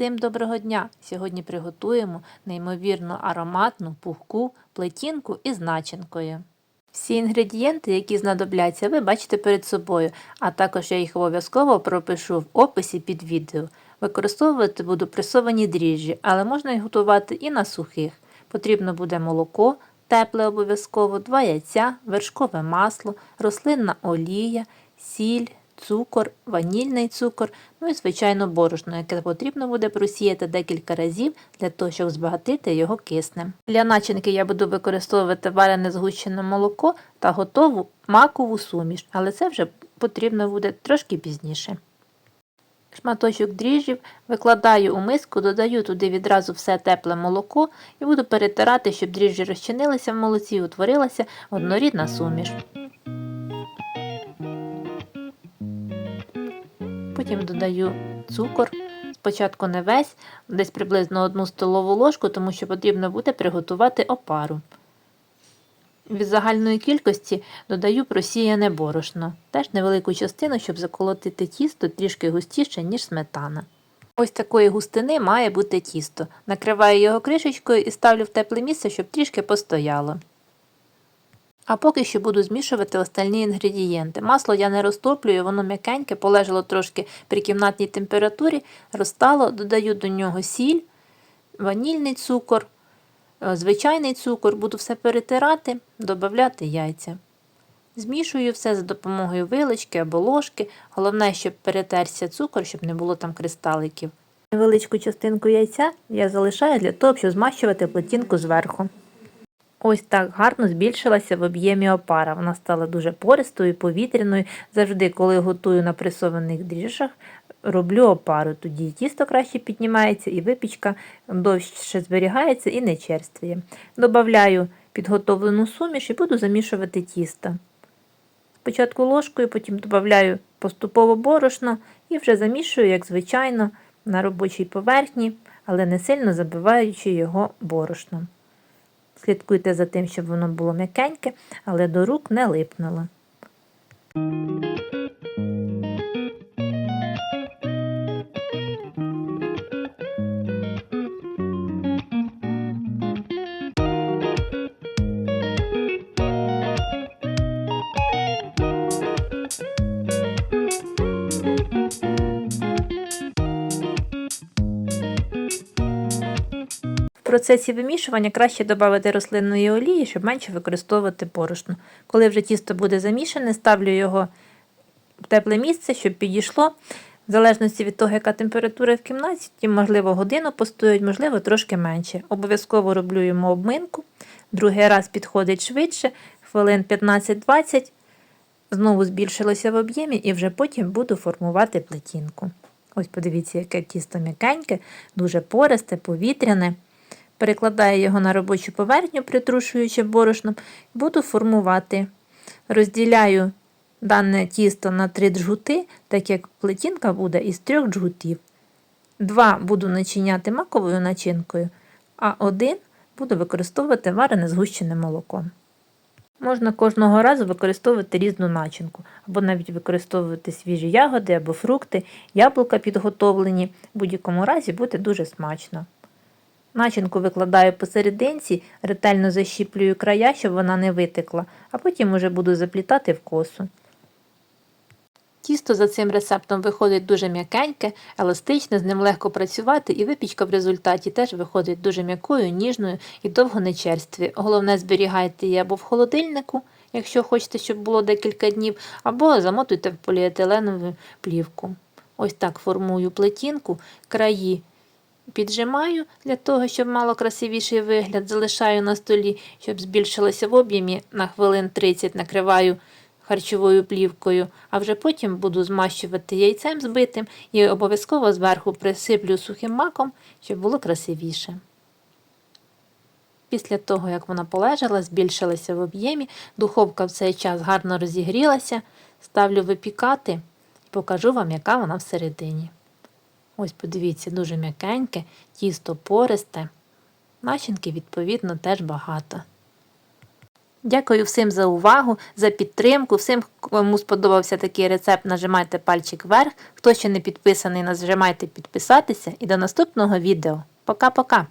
Всім доброго дня! Сьогодні приготуємо неймовірно ароматну пухку плетінку із начинкою. Всі інгредієнти, які знадобляться, ви бачите перед собою, а також я їх обов'язково пропишу в описі під відео. Використовувати буду пресовані дріжджі, але можна їх готувати і на сухих. Потрібно буде молоко, тепле обов'язково, 2 яйця, вершкове масло, рослинна олія, сіль, цукор, ванільний цукор, ну і, звичайно, борошно, яке потрібно буде просіяти декілька разів для того, щоб збагатити його киснем. Для начинки я буду використовувати варене згущене молоко та готову макову суміш, але це вже потрібно буде трошки пізніше. Шматочок дріжджів викладаю у миску, додаю туди відразу все тепле молоко і буду перетирати, щоб дріжджі розчинилися в молоці і утворилася однорідна суміш. Потім додаю цукор. Спочатку не весь, десь приблизно одну столову ложку, тому що потрібно буде приготувати опару. Від загальної кількості додаю просіяне борошно, теж невелику частину, щоб заколотити тісто трішки густіше, ніж сметана. Ось такої густини має бути тісто. Накриваю його кришечкою і ставлю в тепле місце, щоб трішки постояло. А поки що буду змішувати остальні інгредієнти. Масло я не розтоплюю, воно м'якеньке, полежало трошки при кімнатній температурі, розтало, додаю до нього сіль, ванільний цукор, е, звичайний цукор, буду все перетирати, додати яйця. Змішую все за допомогою вилочки або ложки. Головне, щоб перетерся цукор, щоб не було там кристаликів. Невеличку частинку яйця я залишаю для того, щоб змащувати плетінку зверху. Ось так гарно збільшилася в об'ємі опара. Вона стала дуже пористою, повітряною. Завжди, коли готую на пресованих дріжджах, роблю опару. Тоді тісто краще піднімається і випічка довше зберігається і не черствіє. Добавляю підготовлену суміш і буду замішувати тісто. Спочатку ложкою, потім додаю поступово борошно і вже замішую, як звичайно, на робочій поверхні, але не сильно забиваючи його борошном. Слідкуйте за тим, щоб воно було м'якеньке, але до рук не липнуло. Процесі вимішування краще додати рослинної олії, щоб менше використовувати борошно. Коли вже тісто буде замішане, ставлю його в тепле місце, щоб підійшло. В залежності від того, яка температура в кімнаті, можливо, годину постоять, можливо, трошки менше. Обов'язково роблю йому обминку. Другий раз підходить швидше, хвилин 15-20. Знову збільшилося в об'ємі і вже потім буду формувати плетінку. Ось подивіться, яке тісто м'якеньке, дуже пористе, повітряне. Перекладаю його на робочу поверхню, притрушуючи борошном, буду формувати. Розділяю дане тісто на три джгути, так як плетінка буде із трьох джгутів. Два буду начиняти маковою начинкою, а один буду використовувати варене згущене молоко. Можна кожного разу використовувати різну начинку, або навіть використовувати свіжі ягоди або фрукти, яблука підготовлені, в будь-якому разі буде дуже смачно. Начинку викладаю посерединці, ретельно защіплюю края, щоб вона не витекла, а потім уже буду заплітати в косу. Тісто за цим рецептом виходить дуже м'якеньке, еластичне, з ним легко працювати, і випічка в результаті теж виходить дуже м'якою, ніжною і довго не черстві. Головне, зберігайте її або в холодильнику, якщо хочете, щоб було декілька днів, або замотуйте в поліетиленову плівку. Ось так формую плетінку, краї піджимаю для того, щоб мало красивіший вигляд, залишаю на столі, щоб збільшилося в об'ємі на хвилин 30 накриваю харчовою плівкою, а вже потім буду змащувати яйцем збитим і обов'язково зверху присиплю сухим маком, щоб було красивіше. Після того, як вона полежала, збільшилася в об'ємі, духовка в цей час гарно розігрілася, ставлю випікати і покажу вам, яка вона всередині. Ось, подивіться, дуже м'якеньке, тісто пористе, начинки, відповідно, теж багато. Дякую всім за увагу, за підтримку. Всім, кому сподобався такий рецепт, нажимайте пальчик вверх. Хто ще не підписаний, нажимайте підписатися. І до наступного відео. Пока-пока!